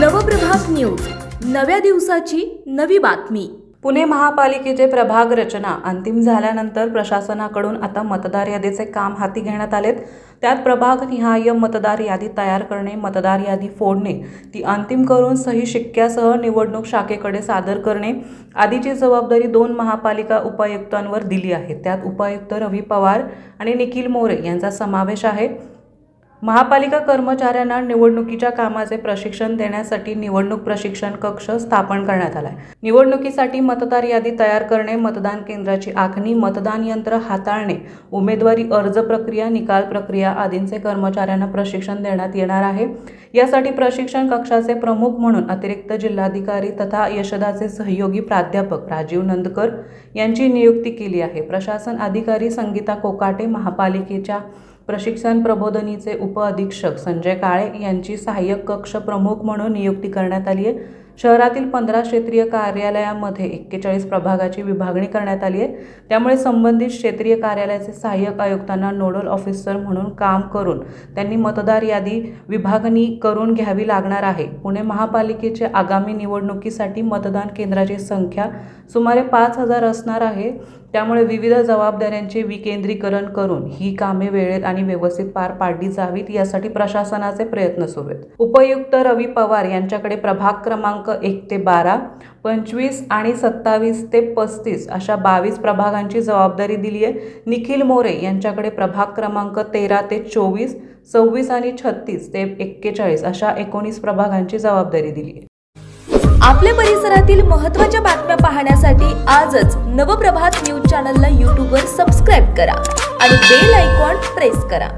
Nav Prabhat news. नव्या दिवसाची नवी बातमी. पुणे महापालिकेचे प्रभाग रचना अंतिम झाल्यानंतर प्रशासनाकडून आता मतदार यादीचे काम हाती घेण्यात आलेत. त्यात प्रभागनिहाय मतदार यादी तयार करणे मतदार यादी फोडणे ती अंतिम करून सही शिक्क्यासह निवडणूक शाखेकडे सादर करणे आदीची जबाबदारी दोन महापालिका उपायुक्तांवर दिली आहे. त्यात उपायुक्त रवी पवार आणि निखिल मोरे यांचा समावेश आहे. महापालिका कर्मचाऱ्यांना निवडणुकीच्या कामाचे प्रशिक्षण देण्यासाठी निवडणूक प्रशिक्षण कक्ष स्थापन करण्यात आलाय. निवडणुकीसाठी मतदार यादी तयार करणे मतदान केंद्राची आखणी मतदान यंत्र हाताळणे उमेदवारी अर्ज प्रक्रिया निकाल प्रक्रिया आदींचे कर्मचाऱ्यांना प्रशिक्षण देण्यात येणार आहे. यासाठी प्रशिक्षण कक्षाचे प्रमुख म्हणून अतिरिक्त जिल्हाधिकारी तथा यशदाचे सहयोगी प्राध्यापक राजीव नंदकर यांची नियुक्ती केली आहे. प्रशासन अधिकारी संगीता कोकाटे महापालिकेच्या प्रशिक्षण प्रबोधनीचे उपअधीक्षक संजय काळे यांची सहाय्यक कक्ष प्रमुख म्हणून नियुक्ती करण्यात आली आहे. शहरातील पंधरा क्षेत्रीय कार्यालयामध्ये एक्केचाळीस प्रभागाची विभागणी करण्यात आली आहे. त्यामुळे संबंधित क्षेत्रीय कार्यालयाचे सहाय्यक आयुक्तांना नोडल ऑफिसर म्हणून काम करून त्यांनी मतदार यादी विभागणी करून घ्यावी लागणार आहे. पुणे महापालिकेचे आगामी निवडणुकीसाठी मतदान केंद्राची संख्या सुमारे पाच हजार असणार आहे. त्यामुळे विविध जबाबदाऱ्यांचे विकेंद्रीकरण करून ही कामे वेळेत आणि व्यवस्थित पार पाडली जावीत यासाठी प्रशासनाचे प्रयत्न सुरू आहेत. उपयुक्त रवी पवार यांच्याकडे प्रभाग क्रमांक क्रमांक एक ते बारा पंचवीस आणि सत्तावीस ते पस्तीस अशा बावीस प्रभागांची जबाबदारी दिली आहे निखिल मोरे यांच्याकडे प्रभाग क्रमांक तेरा ते चोवीस सव्वीस आणि छत्तीस ते एक्केचाळीस अशा एकोणीस प्रभागांची जबाबदारी दिली आहे आपल्या परिसरातील महत्त्वाच्या बातम्या पाहण्यासाठी आजच नवप्रभात न्यूज चॅनलला यूट्यूबवर सबस्क्राईब करा आणि बेल आयकॉन प्रेस करा.